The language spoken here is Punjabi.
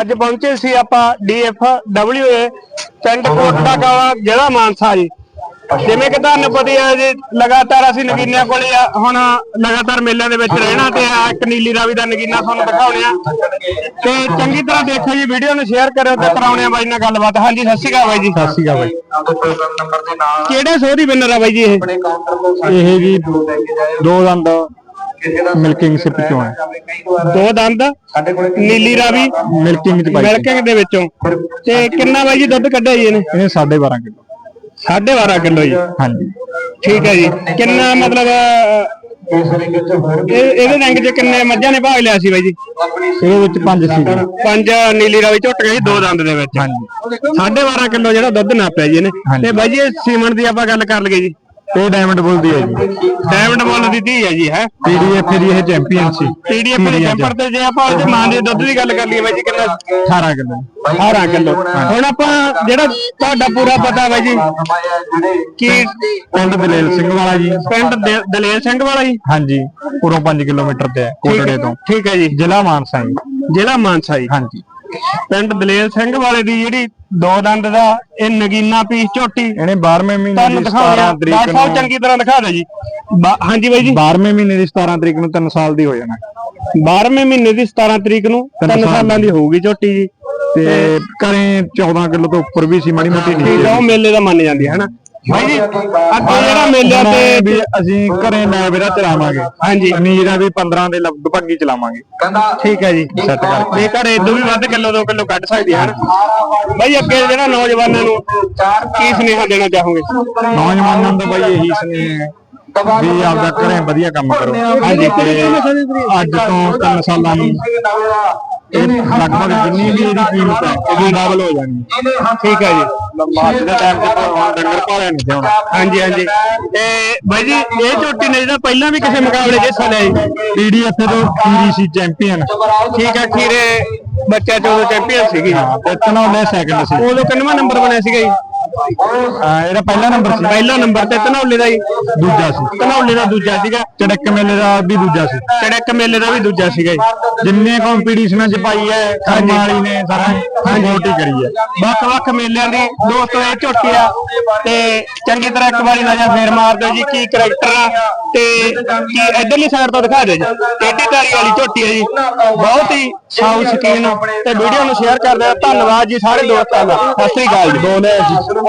ਅੱਜ ਪਹੁੰਚੇ ਸੀ ਆਪਾਂ ਡੀਐਫ ਡਬਲਯੂਏ ਪਿੰਡ ਕੋਟੜਾ ਕਾਲਾ ਜ਼ਿਲ੍ਹਾ ਮਾਨਸਾ ਜੀ। ਜਿਵੇਂ ਕਿ ਤੁਹਾਨੂੰ ਪਤਾ ਹੀ ਜੀ ਲਗਾਤਾਰ ਅਸੀਂ ਨਗੀਨਿਆਂ ਕੋਲੇ ਆ ਹੁਣ ਲਗਾਤਾਰ ਮੇਲਿਆਂ ਦੇ ਵਿੱਚ ਰਹਿਣਾ ਤੇ ਆ ਇੱਕ ਨੀਲੀ ਰਾਵੀ ਦਾ ਨਗੀਨਾ ਤੁਹਾਨੂੰ ਦਿਖਾਉਣੇ ਆ। ਤੇ ਚੰਗੀ ਤਰ੍ਹਾਂ ਦੇਖੋ ਜੀ ਵੀਡੀਓ ਨੂੰ ਸ਼ੇਅਰ ਕਰਿਓ ਤੇ ਕਰਾਉਣੇ ਆ ਬਾਈ ਨਾਲ ਗੱਲਬਾਤ। ਹਾਂਜੀ ਸਤਿ ਸ਼੍ਰੀ ਅਕਾਲ ਬਾਈ ਜੀ। ਸਤਿ ਸ਼੍ਰੀ ਅਕਾਲ ਬਾਈ। ਕਿਹੜੇ ਸੋਹ ਦੀ ਵਿਨਰ ਆ ਬਾਈ ਜੀ ਇਹ? ਇਹ ਜੀ ਦੋ ਦੰਦ ਮਿਲਕਿੰਗ ਸਿਪ ਚੋਂ ਹੈ। ਦੋ ਦੰਦ ਸਾਡੇ ਕੋਲੇ ਨੀਲੀ ਰਾਵੀ ਮਿਲਕਿੰਗ ਚ ਪਾਈ ਮਿਲਕਿੰਗ ਦੇ ਵਿੱਚੋਂ। ਤੇ ਕਿੰਨਾ ਬਾਈ ਜੀ ਦੁੱਧ ਕੱਢਿਆ ਜੀ ਇਹਨੇ? ਇਹ 12.5 ਕਿਲੋ। 12.5 ਕਿਲੋ ਜੀ। ਹਾਂਜੀ। ਠੀਕ ਹੈ ਜੀ। ਕਿੰਨਾ ਮਤਲਬ ਅਹ, ਇਸ ਰਿੰਗ ਚ ਹੋਰ ਵੀ ਇਹ ਇਹਦੇ ਰੰਗ 'ਚ ਕਿੰਨੇ ਮੱਝਾਂ ਨੇ ਭਾਗ ਲਿਆ ਸੀ ਬਾਈ ਜੀ? ਇਹਦੇ ਵਿੱਚ ਪੰਜ ਸੀ ਜੀ। ਪੰਜ ਨੀਲੀ ਰਾਵੀ ਝੁੱਟ ਗਈ ਦੋ ਦੰਦ ਦੇ ਵਿੱਚ। ਹਾਂਜੀ। 12.5 ਕਿਲੋ ਜਿਹੜਾ ਦੁੱਧ ਨਾਪਿਆ ਜੀ ਇਹਨੇ। ਤੇ ਬਾਈ ਜੀ ਇਹ ਸੀਮਨ ਦੀ ਆਪਾਂ ਗੱਲ ਕਰ ਲਈਏ ਜੀ। ਇਹ ਡਾਇਮੰਡ ਬੁੱਲ ਦੀ ਹੈ ਜੀ। ਡਾਇਮੰਡ ਮੁੱਲ ਦੀ ਧੀ ਹੈ ਜੀ ਹੈ? ਪੀਡੀਐਫ ਦੀ ਇਹ ਚੈਂਪੀਅਨ ਸੀ। ਪੀਡੀਐਫ ਦੇ ਜੰਪਰ ਤੇ ਜੇ ਆਪਾਂ ਉਹਦੇ ਮਾਂ ਦੇ ਦੁੱਧ ਦੀ ਗੱਲ ਕਰ ਲਈਏ ਬਾਈ ਜੀ ਕਿੰਨਾ 18 ਕਿਲੋ। 18 ਕਿਲੋ। ਹੁਣ ਆਪਾਂ ਜਿਹੜਾ ਤੁਹਾਡਾ ਪੂਰਾ ਪਤਾ ਬਾਈ ਜੀ ਕੀ ਪਿੰਡ ਦਲੇਲ ਸਿੰਘ ਵਾਲਾ ਜੀ। ਪਿੰਡ ਦੇ- ਦਲੇਰ ਸਿੰਘ ਵਾਲਾ ਜੀ? ਹਾਂਜੀ ਉਰੋਂ 5 ਕਿਲੋਮੀਟਰ ਤੇ ਹੈ ਕੋਟੜੇ ਤੋਂ। ਠੀਕ ਹੈ ਜੀ। ਜ਼ਿਲ੍ਹਾ ਮਾਨਸਾ ਜੀ। ਜ਼ਿਲ੍ਹਾ ਮਾਨਸਾ ਜੀ। ਹਾਂਜੀ। ਪਿੰਡ ਦਲੇਰ ਸਿੰਘ ਵਾਲੇ ਦੀ ਜਿਹੜੀ ਦੋ ਦੰਦ ਦਾ ਇਹ ਨਗੀਨਾ ਪੀਸ ਝੋਟੀ। ਇਹਨੇ 12ਵੇਂ ਮਹੀਨੇ ਦੀ ਦਿਖਾਉਣੀ 17 ਆ ਤਰੀਕ ਡਾਕਟਰ ਸਾਹਿਬ ਨੂੰ। ਚੰਗੀ ਤਰ੍ਹਾਂ ਦਿਖਾ ਦਿਓ ਜੀ। ਬਾ- ਹਾਂਜੀ ਬਾਈ ਜੀ। 12ਵੇਂ ਮਹੀਨੇ ਦੀ 17 ਤਰੀਕ ਨੂੰ 3 ਸਾਲ ਦੀ ਹੋ ਜਾਣਾ। 12ਵੇਂ ਮਹੀਨੇ ਦੀ 17 ਤਰੀਕ ਨੂੰ ਤਿੰਨ 3 ਸਾਲ ਦੀ ਹੋਊਗੀ ਝੋਟੀ ਜੀ। ਤੇ ਘਰੇ 14 ਕਿਲੋ ਤੋਂ ਉੱਪਰ ਵੀ ਸੀ ਮਾੜੀ ਮੋਟੀ ਠੀਕ ਆ ਉਹ ਮੇਲੇ ਦਾ ਮੰਨ ਜਾਂਦੀ ਹੈ ਹਨਾ? ਬਾਈ ਜੀ ਅੱਗੇ ਜਿਹੜਾ ਮੇਲਿਆਂ ਤੇ ਵੀ ਅਸੀਂ ਘਰੇ ਲੈ ਵੀਰਾ ਚਲਾਵਾਂਗੇ। ਹਾਂਜੀ। ਨੀਰਾ ਵੀ 15 ਦੇ ਲਗਭਗ ਹੀ ਚਲਾਵਾਂਗੇ। ਕਹਿੰਦਾ ਠੀਕ ਹੈ ਜੀ ਸੈੱਟ ਕਰਕੇ ਜੇ ਘਰੇ ਇਦੋਂ ਵੀ ਵੱਧ ਕਿਲੋ 2 ਕਿਲੋ ਕੱਢ ਸਕਦੀ ਹੈ ਹਨਾ ਬਾਈ ਅੱਗੇ ਜਿਹੜਾ ਨੌਜਵਾਨਾਂ ਨੂੰ ਕੀ ਸੁਨੇਹਾ ਦੇਣਾ ਚਾਹੋਗੇ? ਨੌਜਵਾਨਾਂ ਦਾ ਬਾਈ ਇਹੀ ਸੁਨੇਹਾ ਹੈ ਵੀ ਆਪਦਾ ਘਰੇ ਵਧੀਆ ਕੰਮ ਕਰੋ। ਹਾਂਜੀ ਤੇ ਅੱਜ ਤੋਂ 3 ਸਾਲਾਂ ਨੂੰ ਇਹ ਲਗਭਗ ਜਿੰਨੀ ਵੀ ਇਹਦੀ ਕੀਮਤ ਹੈ ਇਹਦੀ ਡਬਲ ਹੋ ਜਾਣੀ। ਹੈ। ਠੀਕ ਹੈ ਜੀ। ਅੱਜ ਦੇ ਟਾਈਮ ਤੇ ਹੁਣ ਡੰਗਰ ਪਾਲਿਆ ਨਹੀਂ ਤੇ ਹੁਣ ਹਾਂਜੀ ਹਾਂਜੀ। ਤੇ ਬਾਈ ਜੀ ਇਹ ਝੋਟੀ ਨੇ ਜਿਹੜਾ ਪਹਿਲਾਂ ਵੀ ਕਿਸੇ ਮੁਕਾਬਲੇ 'ਚ ਹਿੱਸਾ ਲਿਆ ਜੀ। ਪੀਡੀਐਫ ਤੋਂ ਕੀਰੀ ਸੀ ਚੈਂਪੀਅਨ ਠੀਕ ਹੈ ਖੀਰੇ ਬੱਚਾ ਚੋਂ ਚੈਂਪੀਅਨ ਸੀਗੀ। ਤੇ ਤਨੌਲੇ ਸੈਕੰਡ ਸੀ। ਉਦੋਂ ਕਿੰਨਵਾਂ ਨੰਬਰ ਬਣਿਆ ਸੀਗਾ ਜੀ? ਹਾਂ, ਇਹਦਾ ਪਹਿਲਾ ਨੰਬਰ ਸੀ। ਪਹਿਲਾ ਨੰਬਰ ਤੇ ਧਨੌਲੇ ਦਾ ਜੀ ਦੂਜਾ ਸੀ। ਧਨੌਲੇ ਦਾ ਦੂਜਾ ਸੀਗਾ। ਚੜਕ ਮੇਲੇ ਦਾ ਵੀ ਦੂਜਾ ਸੀ। ਚੜਕ ਮੇਲੇ ਦਾ ਵੀ ਦੂਜਾ ਸੀਗਾ ਜੀ। ਜਿੰਨੇ ਕੰਪੀਟੀਸ਼ਨਾਂ ਚ ਪਾਈ ਹੈ ਕਰਮ ਵਾਲੀ ਨੇ ਸਾਰਾ ਹੀ ਕਰੀ ਹੈ। ਵੱਖ-ਵੱਖ ਮੇਲਿਆਂ ਦੀ ਦੋਸਤੋ ਇਹ ਝੋਟੀ ਆ ਤੇ ਚੰਗੀ ਤਰ੍ਹਾਂ ਇੱਕ ਵਾਰੀ ਨਜ਼ਰ ਫੇਰ ਮਾਰ ਦਿਓ ਜੀ ਕੀ ਕਰੈਕਟਰ ਆ ਤੇ ਕੀ ਇਧਰਲੀ ਸਾਈਡ ਤੋਂ ਦਿਖਾ ਦਿਓ ਜੀ। ਟੇਢੀ ਤਾਰੀ ਵਾਲੀ ਝੋਟੀ ਹੈ ਜੀ। ਬਹੁਤ ਹੀ ਸਾਊ ਸਕੀਨ ਤੇ ਵੀਡੀਓ ਨੂੰ ਸ਼ੇਅਰ ਕਰ ਦਿਓ ਧੰਨਵਾਦ ਜੀ ਸਾਰੇ ਦੋਸਤਾਂ ਦਾ। ਸਤਿ ਸ੍ਰੀ ਅਕਾਲ ਜੀ। ਬੋਲੇ ਜੀ